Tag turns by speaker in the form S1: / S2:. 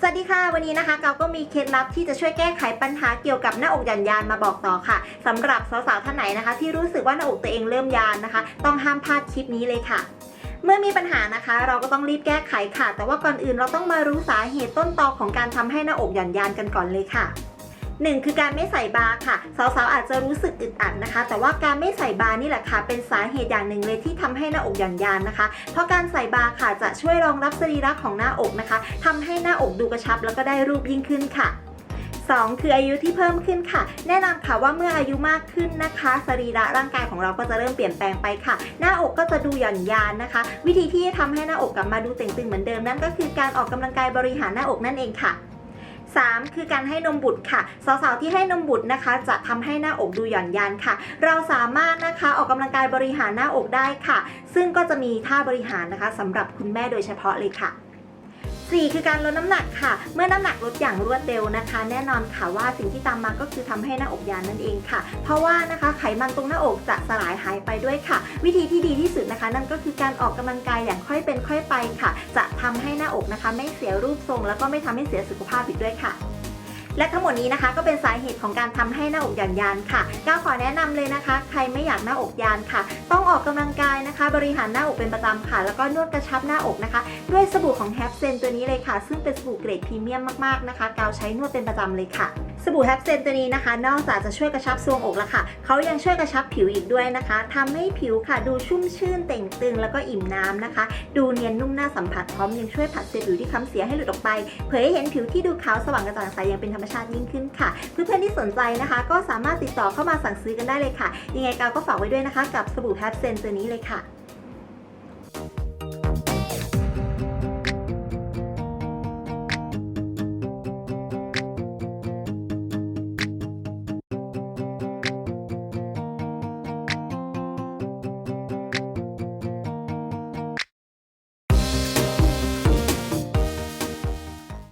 S1: สวัสดีค่ะ วันนี้นะคะเราก็มีเคล็ดลับที่จะช่วยแก้ไขปัญหาเกี่ยวกับหน้าอกหย่อนยานมาบอกต่อค่ะสำหรับสาวๆท่านไหนนะคะ ที่รู้สึกว่าหน้าอกตัวเองเริ่มยานนะคะ ต้องห้ามพลาดคลิปนี้เลยค่ะเมื่อมีปัญหานะคะ เราก็ต้องรีบแก้ไขค่ะ แต่ว่าก่อนอื่นเราต้องมารู้สาเหตุต้นตอของการทำให้หน้าอกหย่อนยานกันก่อนเลยค่ะ หนึ่งคือการไม่ใส่บาร์ค่ะ สาวๆอาจจะรู้สึกอึดอัดนะคะ แต่ว่าการไม่ใส่บาร์นี่แหละค่ะ เป็นสาเหตุอย่างหนึ่งเลยที่ทำให้หน้าอกหย่อนยานนะคะ เพราะการใส่บาร์ค่ะจะช่วยรองรับสรีระของหน้าอกนะคะทำให้หน้าอกดูกระชับ แล้วก็ได้รูปยิ่งขึ้นค่ะ 2 คืออายุที่เพิ่มขึ้นค่ะ แน่นอนค่ะว่าเมื่ออายุมากขึ้นนะคะ สรีระร่างกายของเราก็จะเริ่มเปลี่ยนแปลงไปค่ะ หน้าอกก็จะดูหย่อนยานนะคะ วิธีที่จะทำให้หน้าอกกลับมาดูเต่งตึงเหมือนเดิมนั่นก็คือการออกกำลังกายบริหารหน้าอกนั่นเองค่ะ 3 คือการให้นมบุตรค่ะ สาวๆที่ให้นมบุตรนะคะ จะทำให้หน้าอกดูหย่อนยานค่ะ เราสามารถนะคะออกกำลังกายบริหารหน้าอกได้ค่ะ ซึ่งก็จะมีท่าบริหารนะคะสำหรับคุณแม่โดยเฉพาะเลยค่ะ 4 คือการลดน้ำหนักค่ะ เมื่อน้ำหนักลดอย่างรวดเร็วนะคะ แน่นอนค่ะว่าสิ่งที่ตามมาก็คือทำให้หน้าอกยานนั่นเองค่ะ เพราะว่านะคะไขมันตรงหน้าอกจะสลายหายไปด้วยค่ะ วิธีที่ดีที่สุดนะคะ นั่นก็คือการออกกำลังกายอย่างค่อยเป็นค่อยไปค่ะ จะทำให้หน้าอกนะคะ ไม่เสียรูปทรง แล้วก็ไม่ทำให้เสียสุขภาพอีกด้วยค่ะ และทั้งหมดนี้นะคะก็เป็นสาเหตุของการทำให้หน้าอกหย่อนยานค่ะก้าวขอแนะนำเลยนะคะ ใครไม่อยากหน้าอกยานค่ะ ต้องออกกำลังกายนะคะ บริหารหน้าอกเป็นประจำค่ะ แล้วก็นวดกระชับหน้าอกนะคะ ด้วยสบู่ของแฮปเซนตัวนี้เลยค่ะ ซึ่งเป็นสบู่เกรดพรีเมียมมากๆนะคะกาวใช้นวดเป็นประจำเลยค่ะสบู่แฮปเซนตัวนี้นะคะ นอกจากจะช่วยกระชับทรวงอกแล้วค่ะ เขายังช่วยกระชับผิวอีกด้วยนะคะทำให้ผิวค่ะดูชุ่มชื่นเต่งตึงแล้วก็อิ่มน้ำนะคะ ดูเนียนนุ่มน้าสัมผัสพร้อมยังช่วยผัดเซลล์ผิวที่ค้ำเสียให้หลุดออกไป เผยให้เห็นผิวที่ดูขาวสว่างกระจ่างใสย่างเป็นธรรมชาติยิ่งขึ้นค่ะ เพื่อนๆที่สนใจนะคะ ก็สามารถติดต่อเข้ามาสั่งซื้อกันได้เลยค่ะ ยังไงกาวก็ฝากไว้ด้วยนะคะ กับสบู่แฮปเซนตัวนี้เลยค่ะ